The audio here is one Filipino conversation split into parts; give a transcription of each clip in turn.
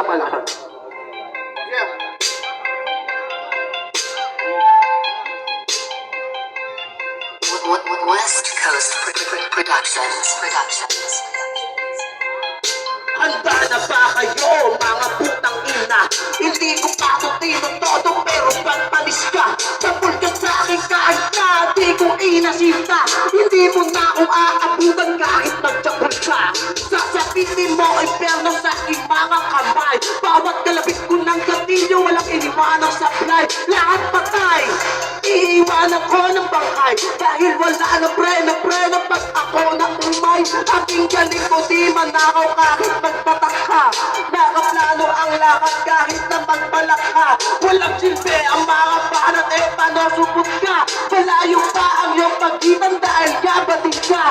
sa palaban. W- w- West Coast Pro- Pro- Productions. Productions. Handa na ba kayo, mga putang ina? Hindi ko pa ito tinutodo, pero pagpalis ka Tapos ka sa akin kahit na di ko inasinta Hindi mo na ako aabutan walang iniwanang supply Lahat patay, iiwanan ko ng bangkay. Dahil wala na preno, preno pag ako na umay. Aking galing ko di manakaw kahit magpatak ka Nakaplano ang lakad kahit na magbalak ka Walang silbi ang mga banat eh paano subot ka. Malayo pa ang iyong pagitan dahil gabating ka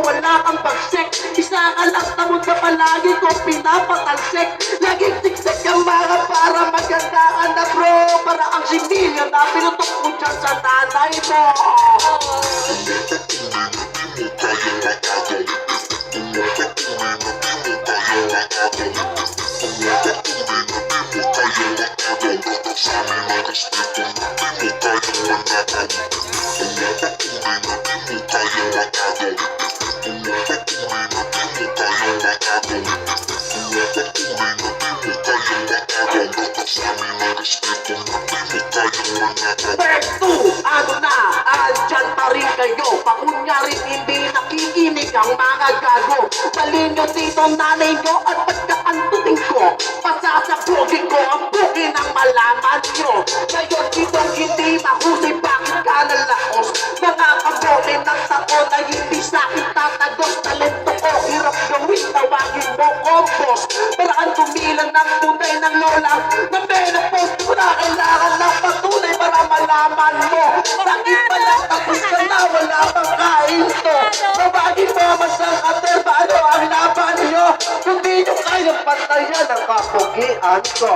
wala kang pagsek. Isa ka lang tamod na palagi ko pinapatalsek Laging siksik ang mga para maganda ka na bro. Para ang similya na pinutok mo dyan sa nanay mo Part 2, ano na, andyan pa rin kayo Pakunyarin hindi nakikinig ang mga gago. Bali nyo dito nanay nyo at pagkaantutin ko Pasasabugin ko ang buki ng malaman nyo. Ngayon dito hindi mahusay hindi sa akin tatagos Talento ko hirap gawin tawagin mo kompos Paraan tumilan ng tunay ng lola Na menopause. Ko na kailangan ng patunay para malaman mo. Bakit pala tapos ka na wala pang kain to? Tawagin mo masang kapugian ko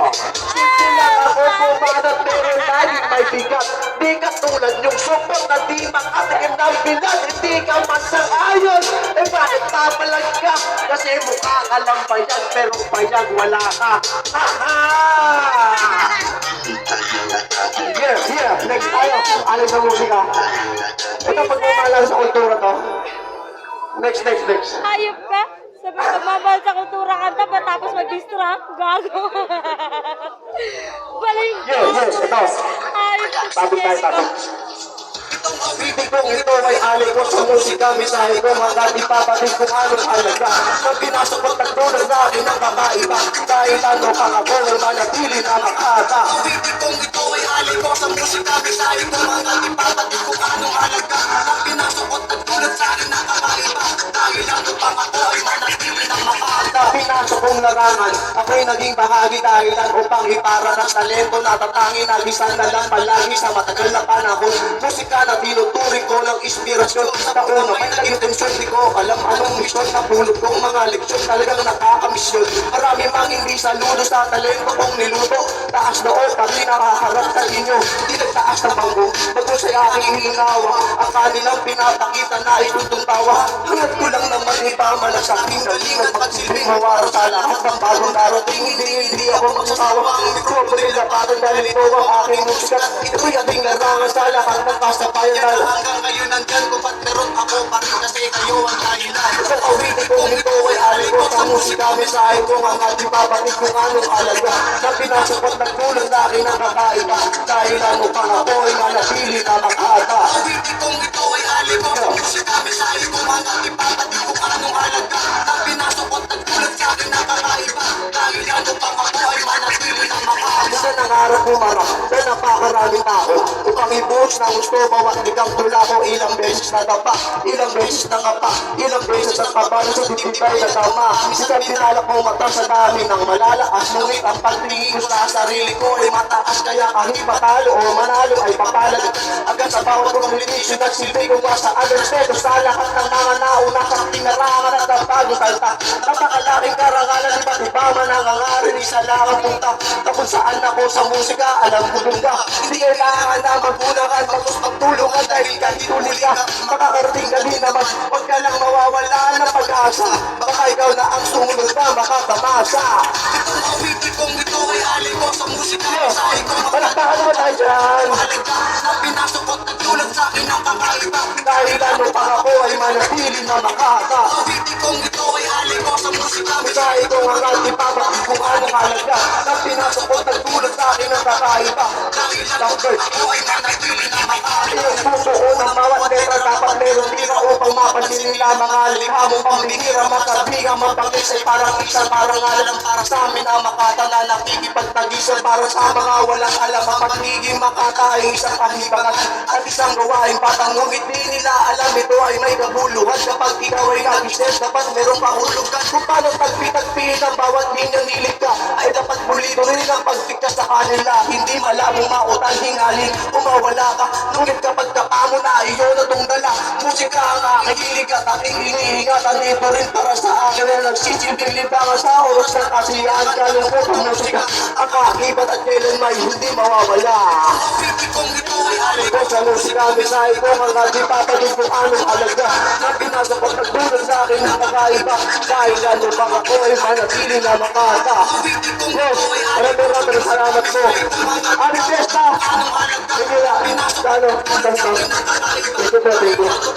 Simple lang ako bumanat pero laging may bigat Di ka tulad yung supot na di makatikim ng bilat Hindi ka man sang ayon Eh bakit papalag ka? Kasi mukha ka lang bayag pero bayag wala ka Ha ha! Yeah, yeah, next tayo. Alis sa musika. Ito pagmamahal sa kultura to. Next, next, next. Hayop ka? Sabi ko, mamahal sa kultura kanta pa tapos mag-distract? Gago. Baling Yeah, yeah, ito. Hayop ka. Tapos tayo, tapos. Pitig kong ito ay alay ko sa musika Misahe ko hanggang ipapating kung anong halaga Pag pinasok at nagtulog na akin ang kakaiba Dahil ano kang ako ay manatili na makata Pitig kong ito ay alay ko sa musika Misahe ko hanggang ipapating kung anong halaga Pag pinasok at nagtulog sa akin ang kakaiba Dahil Pinasok kong larangan Ako'y naging bahagi dahilan upang ipara ng talento na tatangin na lisan na lang palagi sa matagal na panahon. Musika na tinuturing ko ng inspirasyon una may naging tensyon Di ko alam anong misyon na pulot kong mga leksyon. Talagang nakakamisyon. Marami mang hindi saludo sa talento kong niluto. Taas na o kami nakaharap sa inyo. Di nagtaas ng bangko Sa aking hinawa Ang kanilang pinapakita na itutong tawa Hangat ko lang naman ipamalas sa aking galingan Magsilbing hawara sa lahat ng bagong darating Hindi, hindi ako magsasawa. Ang mikrobrila parang dahil ito ang aking musika. Ito'y ating larangan sa lahat ng kasabayan na Hanggang ngayon nandyan ko ba't meron ako pa kayo ang dahilan Sa awitin kong ito ay alay ko. Sa musika Mensahe ko ang ating papatig kung anong alaga? Na pinasok at nagtulong na akin ang kakaiba Dahil ano pang ako ay manatili na makata. Awitin kong ito ay alay ko. Sa musika Mensahe ko hanggang ipapatin kung makahaba Sa nangarap umarap sa napakaraming tao Upang ibuhos na gusto bawat likang tula ko Ilang beses na dapa, ilang beses na kapa Ilang beses ang kapalo sa titibay na tama. Sikat tinalak mo mata sa dami ng malalakas Ngunit ang pagtingin ko sa sarili ko ay mataas Kaya kahit matalo o manalo ay sa bawat kong linisyon at silbi ko sa understand Sa lahat ng mga nauna sa tinarangan at nagbago salta Napakalaking karangalan iba't iba man ang hangarin Isa lang ang punta. Kung saan ako sa musika Alam ko ka Hindi kailangan na magulangan Tapos magtulungan dahil kahit huli ka Makakarating ka din naman. Huwag ka lang mawawala ng pag pag-asa. Baka ikaw na ang sumunod na makatamasa Itong awitin kong ito ay alay ko sa musika akin ang kakaiba Kahit ano pang ako ay manatili na makaka. Awitin kong ito ay alay ko sa musika Mensahe ko ang ating kung ano halaga Na pinasok at nagtulad sa akin ang kakaiba upang ako ay manatili na makaiba Ang bubuo ng bawat letra dapat meron mapansin nila mga likha mong pambihira Magkabigang mapag-isay parang isang parang alam sa amin ang makata na nakikipagtagisan para sa mga walang alam ang pagiging makata ay isang pahibangan at isang gawain patang di nila alam ito ay may kabuluhan kapag ikaw ay nagisnes dapat merong pahulugan kung paano tagpi-tagpihin ang bawat linyang nilig ka ay dapat pulido rin ang pagpigkas sa kanila hindi malamang mautang hingaling umawala ka. Ngunit kapag kapamo na iyo na dala. Musika ang aking at aking iniingatan dito rin para sa akin na nagsisilbing libangan sa oras ng kasiyahan kalungkot ang musika ang kakibat at kailan may hindi mawawala Awitin kong ito ay ko sa musika mensahe ko ang ating papatid kung anong halaga na pinasa pag nagdulog sa akin ng kakaiba dahil ano bang ako ay manatili na makata Yes, maraming maraming salamat po. Happy Fiesta! Sige lang. Ano? Thank you. Thank you.